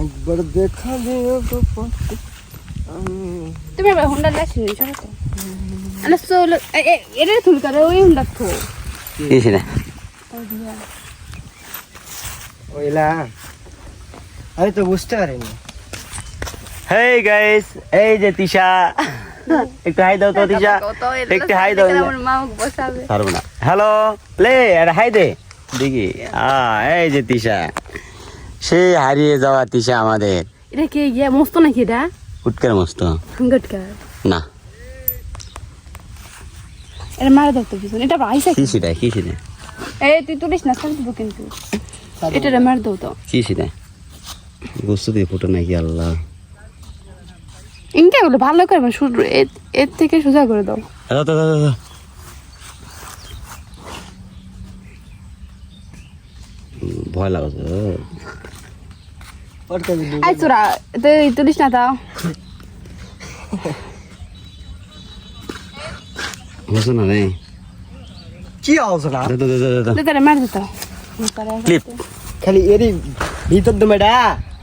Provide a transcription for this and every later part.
একবার দেখা দিও তো পথে তুমি আবার হুন্ডা নি তো। আরে সোলো এটা তুল করে ওই হুন্ডা তো। ওইলা আমি তো বুঝতে পারিনি। হেই গাইস এই যে তিশা। একটু হাই দাও তো তিশা। একটু হাই দাও। আমার মা বসাবে। পারব না। হ্যালো প্লে একটা হাই দে। দেখি। আ এই যে তিশা। সে হারিয়ে যাওয়া তিশা আমাদের। এটা কি? ইয়ে মস্ত নাকি এটা? উৎকার মস্ত। গটকার না। এটা মারা দাও তো পিছনে। এটা আইসা কি? সেটা কি সেটা এই তুই তুলিস না দেবো কিন্তু। এটা মার দাও তো। কি সেটা গোস্ত দিয়ে ফুটো নাকি আল্লাহ। ইনকা গুলো ভালো করে মানে শুরু এর- থেকে সোজা করে দাও। দাও, দাও, দাও, ভয় লাগছে কি মার দিত ক্লিপ খালি এরই ভিতর দমে ডা?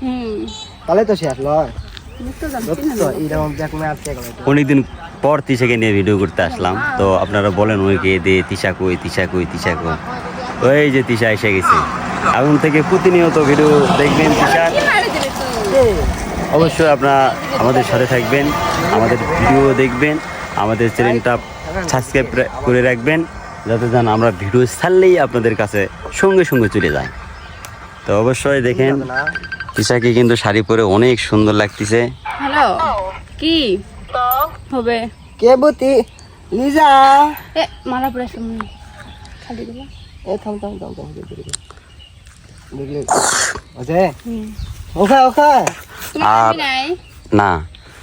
হুম। তাহলে তো শেষ লয়। এইরকম দেখ অনেকদিন পর তিশাকে নিয়ে ভিডিও করতে আসলাম। তো আপনারা বলেন ওইকে দে তিশা কই তিশা কই তিশা কই। ওই যে তিশা এসে গেছে। এখন থেকে প্রতিনিয়ত ভিডিও দেখবেন তিশার অবশ্যই আপনারা আমাদের সাথে থাকবেন আমাদের ভিডিও দেখবেন আমাদের চ্যানেলটা সাবস্ক্রাইব করে রাখবেন যাতে যেন আমরা ভিডিও ছাড়লেই আপনাদের কাছে সঙ্গে সঙ্গে চলে যায়। তো অবশ্যই দেখেন তিশাকে কিন্তু শাড়ি পরে অনেক সুন্দর লাগতেছে। হ্যালো কি হবে? কে বুতি? লিজা? এ মারা পড়ে সামনে খালি এ থাম থাম থাম থাম। দেখলি আর- না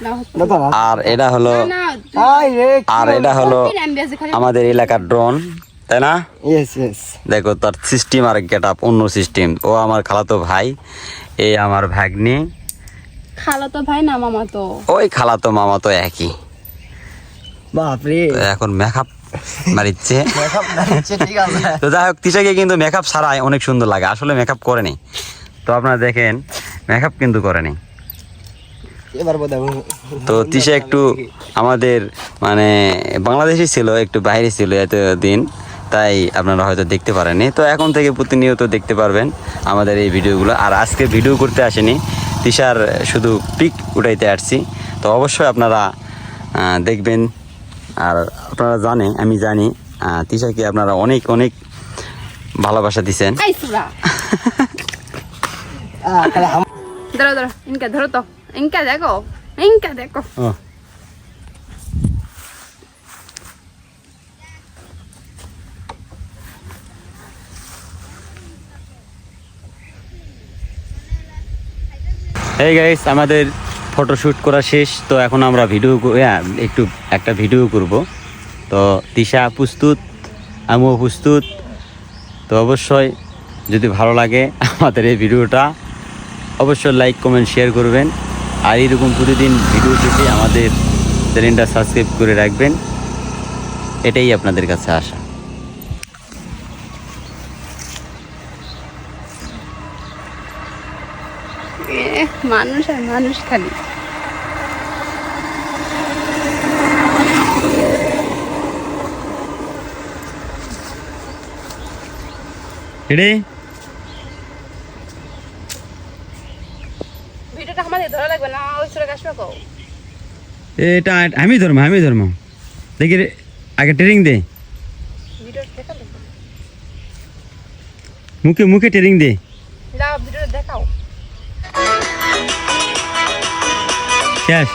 না হচ্ছে না তো না আর এটা হলো আর এটা হলো আমাদের এলাকার ড্রোন তাই না? ইয়েস ইয়েস দেখো তার সিস্টেম আর গেট আপ অন্য সিস্টেম ও আমার খালাতো ভাই এই আমার ভাগ্নি। খালাতো ভাই না মামা তো ওই খালাতো মামা তো একই। বাপরে। এখন মেকআপ মারিচ্ছে। তো যাই হোক তিশাকে কিন্তু মেকআপ ছাড়াই অনেক সুন্দর লাগে। আসলে মেকআপ করেনি তো আপনারা দেখেন মেকআপ কিন্তু করেনি তো তিশা একটু আমাদের মানে বাংলাদেশি ছিল একটু বাইরে ছিল এত দিন তাই আপনারা হয়তো দেখতে পারেননি। তো এখন থেকে প্রতিনিয়ত দেখতে পারবেন আমাদের এই ভিডিওগুলো। আর আজকে ভিডিও করতে আসেনি। তিশার শুধু পিক উঠাইতে আসছি। তো অবশ্যই আপনারা দেখবেন। আর আপনারা জানে আমি জানি আহ, তিশাকে আপনারা অনেক অনেক ভালোবাসা হাম ধরো ধরো ইনকা ধরো তো। ইনকা দেখো ইনকা দেখো। এই গাইস আমাদের ফটোশ্যুট করা শেষ, তো এখন আমরা ভিডিও একটু একটা ভিডিও করব। তো তিশা প্রস্তুত, আমিও প্রস্তুত। তো অবশ্যই যদি ভালো লাগে আমাদের এই ভিডিওটা, অবশ্যই লাইক কমেন্ট শেয়ার করবেন। আর এরকম প্রতিদিন ভিডিও পেতে আমাদের চ্যানেলটা সাবস্ক্রাইব করে রাখবেন। এটাই আপনাদের কাছে আসা এ, মানুষ আর মানুষ খালি। এটাই ভিডিওটা আমাদের ধরা লাগবে না ওই সুরা গাছ পাকো এটা আমি ধর্ম আমি ধর্ম। দেখি আগে ট্রেনিং দে। মুখে মুখে ট্রেনিং দে। শেষ।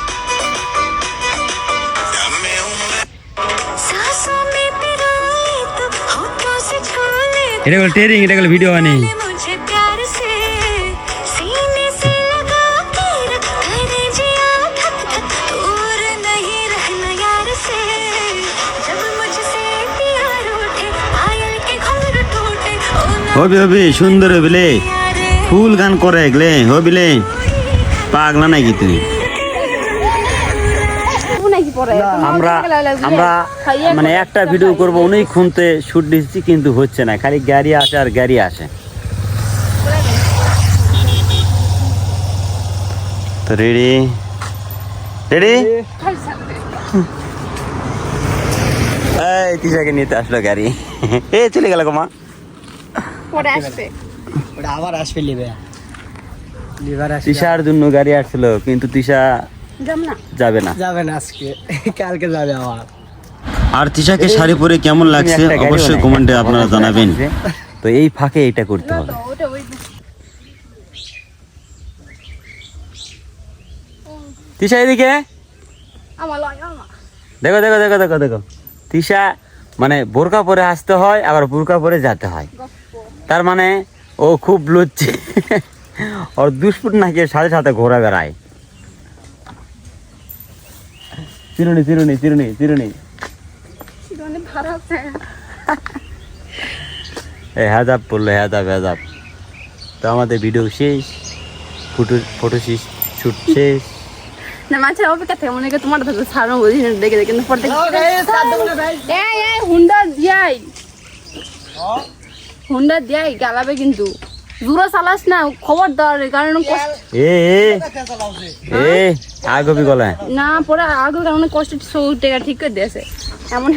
এটা গেল টেরিং এটা গেল ভিডিও বানি হবি হবি, সুন্দর হবিলে ফুল গান করে গেলে হবিলে পাগলা নাকি তুই? আমরা আমরা মানে একটা ভিডিও করব অনেক খুনতে শুট দিচ্ছি কিন্তু হচ্ছে না খালি গাড়ি আসে আর গাড়ি আসে। তো রেডি রেডি এই তিশাকে নিতে আসলো গাড়ি এ চলে গেল কমা পরে আসবে। ওটা আবার আসবে লিবে। লিভার আসবে। তিশার জন্য গাড়ি আসছিল কিন্তু তিশা যাবে না। যাবে না আজকে কালকে যাবে আবার। আর তিশাকে শাড়ি পরে কেমন লাগছে? অবশ্যই কমেন্টে আপনারা জানাবেন। তো এই ফাঁকে এটা করতে হবে। তিশা এদিকে? দেখো দেখো দেখো দেখো দেখো। তিশা মানে বোরকা পরে আসতে হয় আবার বোরকা পরে যেতে হয়। তার মানে ও খুব লুচ্ছে। ওর দুষ্পুট নাকি সাথে সাথে ঘোরা বেড়ায়। চিরুনি চিরুনি চিরুনি চিরুনি মানে ভাড়া আছে এ হেজাব পড়ল হেজাব হেজাব তো আমাদের ভিডিও শেষ ফটো ফটো শেষ শুট শেষ না মাছের অপেক্ষা থেকে মনে তোমার তো সারা বুঝি না দেখে দেখে কিন্তু দেখে এই এই হুন্ডা দিয়াই হুন্ডা দিয়াই গালাবে কিন্তু দূরে চালাস না খবর দেওয়ার কারণ এ আগবি গলায়? না পড়া আগে কারণে কষ্ট সৌ ঠিক করে দিয়েছে। এমন